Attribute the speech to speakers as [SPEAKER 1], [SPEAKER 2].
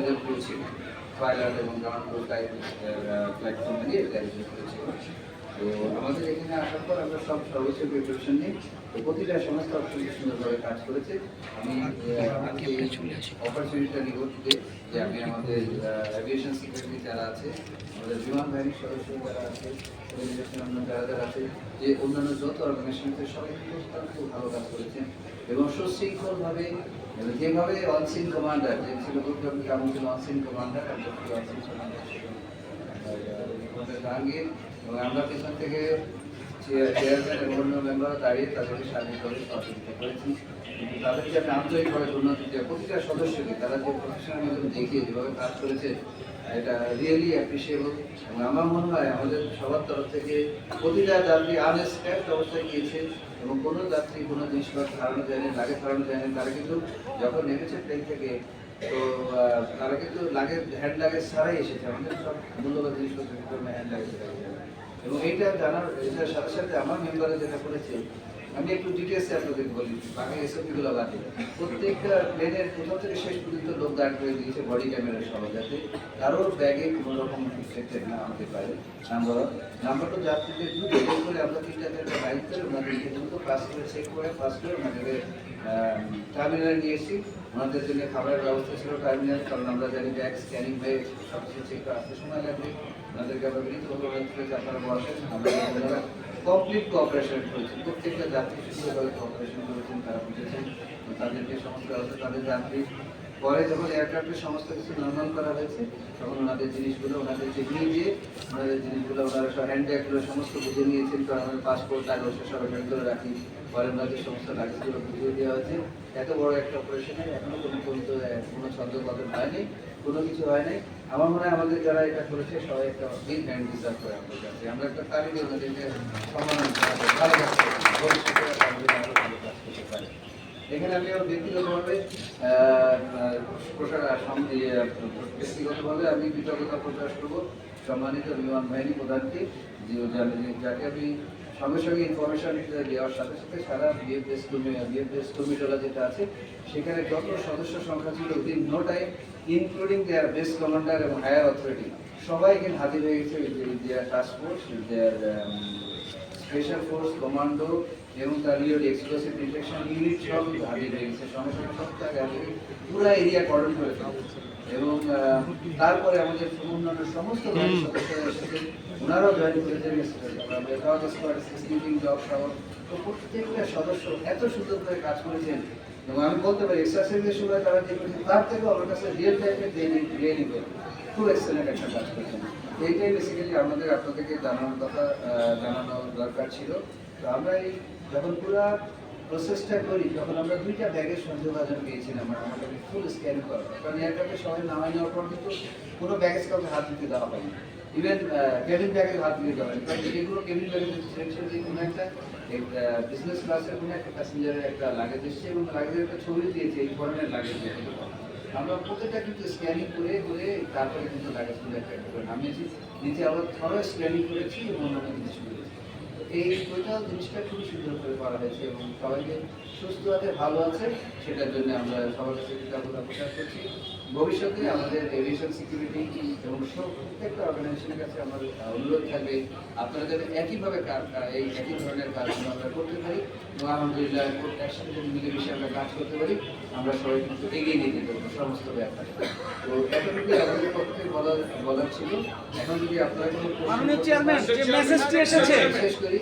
[SPEAKER 1] আয়োজন করেছিল। পাইলট এবং গ্রাউন্ড ফ্লাইট কোম্পানি এটা আয়োজন করেছিল। তো আমাদের এখানে আসার পর আমরা সব সর্বোচ্চ প্রিপারেশন নিই তো প্রতিটা সংস্থা অত্যন্ত সুন্দরভাবে কাজ করেছে। আমি অপরচুনিটিটা নিব যে আমি আমাদের অ্যাভিয়েশন সিকিউরিটি যারা আছে আমাদের বিমান বাহিনীর সদস্য যারা আছে যারা যারা আছে যে অন্যান্য যত অর্গানাইজেশন আছে সবাই খুব ভালো কাজ করেছেন। এবং সুশৃঙ্খলভাবে এবং যেভাবে অনসিন কমান্ডার যে ছিল প্রোগ্রাম কেমন ছিল। অনসিন কমান্ডার জাহাঙ্গীর এবং আমরা পেছন থেকে চেয়ারম্যান এবং অন্য মেম্বার দাঁড়িয়ে তাদেরকে স্বাধীনভাবে সহযোগিতা করেছি কিন্তু তাদেরকে আমি আন্তরিকভাবে ধন্যবাদ দিতে প্রতিটা সদস্যকে তারা যে প্রফেশনালিজম দেখিয়ে যেভাবে কাজ করেছে, এটা রিয়েলি অ্যাপ্রিসিয়েবল এবং আমার মনে হয় আমাদের সবার তরফ থেকে প্রতিটা যাত্রী আনএক্সপেক্ট অবস্থায় গিয়েছে এবং কোনো যাত্রী কোনো জিনিসপত্র হারানো যায়নি লাগে হারানো যায়নি তারা কিন্তু যখন নেমেছে প্লেন থেকে, তো তারা কিন্তু লাগেজ হ্যান্ড লাগেজ ছাড়াই এসেছে। আমাদের সব মূল্যবান জিনিসপত্র হ্যান্ড লাগেজ এবং এইটা জানার, এটার সাথে সাথে আমার মেম্বারে যেটা করেছে, আমি একটু ডিটেলসে আপনাদের বলি, বাকি এসএপি গুলো বাদে। প্রত্যেকটা প্লেনের প্রথম থেকে শেষ পর্যন্ত লোক দাঁড় করে দিয়েছে বডি ক্যামেরা সহ, যাতে কারোর ব্যাগে কোনো রকম ইনফেক্টেড না হতে পারে। নাম্বার নাম্বারটা যাত্রীদের দ্রুত বের করে আমরা তিনটা চারটা বাইক করে ওনাদেরকে দ্রুত পাস করে চেক করে পাস করে ওনাদেরকে টার্মিনালে নিয়ে এসেছি। ওনাদের জন্য খাবারের ব্যবস্থা ছিল টার্মিনাল কারণ আমরা জানি ব্যাগ স্ক্যানিং হয়ে সব কিছু চেক আসতে সময় লাগবে। ওনাদেরকে আমরা বিনীতভাবে অনুরোধ যে আপনারা বসেন, আমরা কমপ্লিট কোঅপারেশন করেছেন। প্রত্যেকটা যাত্রী সুন্দরভাবে কোঅপারেশন করেছেন, তারা বুঝেছেন। তাদেরকে সমস্যা হচ্ছে তাদের যাত্রী পরে যখন এয়ারক্রাফটের সমস্ত কিছু নর্মাল করা হয়েছে, তখন ওনাদের জিনিসগুলো, ওনাদের যে নিয়ে গিয়ে ওনাদের জিনিসগুলো, ওনারা সব হ্যান্ড ব্যাগগুলো সমস্ত বুঝে নিয়েছেন। কারণ আমাদের পাসপোর্ট কাগজ সব করে রাখি। পরে ওনাদের সমস্ত লাগেজগুলো বুঝিয়ে দেওয়া হয়েছে। এত বড় একটা অপারেশনে এখনও কোনো পর্যন্ত কোনো ছন্দপতন হয়নি, কোনো কিছু হয় নাই আমার মনে হয় আমাদের যারা এটা করেছে, সবাই একটা বিগ হ্যান্ড ডিজার্ভ করে আমাদের কাছে আমরা একটা দিয়ে ওনাদেরকে সম্মান ভালো কাজ করতে পারে। এখানে আমি ব্যক্তিগতভাবে ইয়ে, ব্যক্তিগতভাবে আমি কৃতজ্ঞতা প্রকাশ করব সম্মানিত বিমান বাহিনী প্রধানকে যাকে আমি সঙ্গে সঙ্গে ইনফরমেশন দেওয়ার সাথে সাথে সারা বিএফএস কর্মী বিএফএস কর্মীটোলা যেটা আছে সেখানে যত সদস্য সংখ্যা ছিল within no time including their best commander এবং হায়ার অথরিটি সবাই এখানে হাজির হয়ে গেছে their task force their special force commando এবং তার রিওড এক্সপ্লোসিভ ডিটেকশন ইউনিট সব হাজির হয়ে গেছে। সঙ্গে সঙ্গে সব জায়গায় পুরো এরিয়া কর্ডন করে এবং তারপরে আমাদের অন্যান্য সমস্ত বাহিনীর সদস্যরা এসেছে। ওনারাও জয়েন করেছেন স্লিপিং জব সহ তো প্রত্যেকটা সদস্য এত সুন্দর করে কাজ করেছেন। এবং আমি বলতে পারি এক্সারসাইজের সময় তারা যে করেছেন তার থেকে আমার কাছে রিয়েল টাইমে দিয়ে নিবে খুব এক্সেলেন্ট একটা কাজ করেছেন। এইটাই বেসিক্যালি আমাদের আপনাদেরকে জানানোর কথা আহ, জানানো দরকার ছিল। তো আমরা এই যখন পুরো প্রসেসটা করি, তখন আমরা দুইটা ব্যাগের সন্দেহভাজন পেয়েছিলাম আমরা আমাদের ফুল স্ক্যান করা। কারণ এয়ারক্রাফটে সবাই নামাই নেওয়ার পর কিন্তু কোনো ব্যাগেজ কাউকে হাত দিতে দেওয়া হয়নি ইভেন কেবিন ব্যাগে হাত দিতে দেওয়া হয়নি কারণ যেগুলো কেবিন ব্যাগে সিলেকশন দিয়ে কোনো একটা বিজনেস ক্লাসের কোনো একটা প্যাসেঞ্জারের একটা লাগেজ এসছে এবং লাগেজের একটা ছবি দিয়েছে, এই ধরনের লাগেজ আমরা প্রত্যেকটা কিন্তু স্ক্যানিং করে করে তারপরে কিন্তু লাগেজগুলো একটা করে নামিয়েছি। নিচে আবার থরো স্ক্যানিং করেছি এবং অন্যান্য জিনিস করেছি। এই টোটাল জিনিসটা খুবই সুন্দর করে করা হয়েছে এবং সবাইকে সুস্থ আছে, ভালো আছে, সেটার জন্য আমরা সবার কাছে কৃতজ্ঞতা প্রকাশ করছি। ভবিষ্যতে আমাদের এভিয়েশন সিকিউরিটি এবং সব প্রত্যেকটা অর্গানাইজেশনের কাছে আমার অনুরোধ থাকবে আপনারা যাতে একইভাবে কাজ এই একই ধরনের কাজগুলো আমরা করতে পারি এবং আলহামদুলিল্লাহ একসাথে যদি মিলেমিশে আমরা কাজ করতে পারি আমরা সবাই কিন্তু এগিয়ে নিয়ে যেতে পারব সমস্ত ব্যাপারে। তো এতটুকু আমাদের পক্ষ থেকে বলার বলার ছিল। এখন যদি আপনারা কোনো শেষ করি।